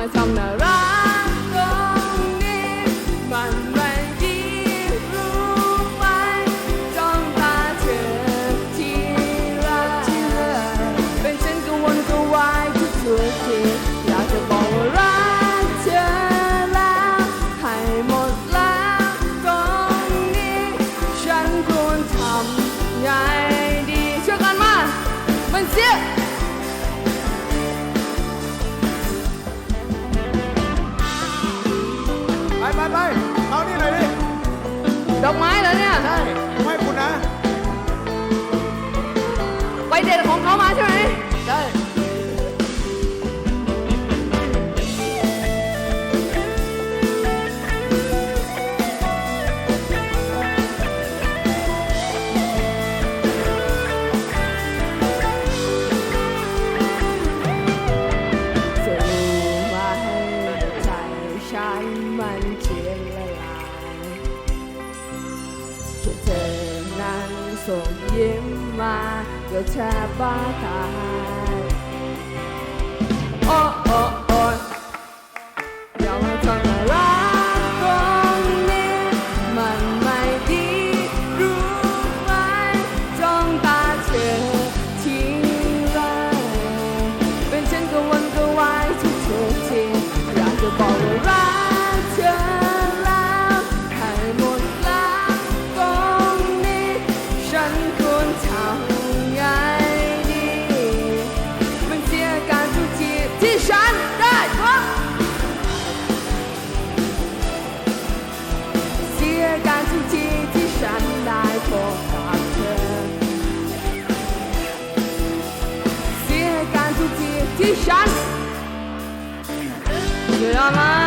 มา ไปไปไป เอานี่หน่อยดิดอกไม้เหรอเนี่ย ใช่ ไม่คุณนะ ส่งยิ้มมาเก็แทบบ้าตายโอ้โอ้โอ้อยากมาทำน่ารักตรงนี้มันไม่ดีรู้ไหมจ้องตาเธอทีไรเป็นฉันก็วันก็วายทุกทุกทีอยากจะบอกว่า เสียก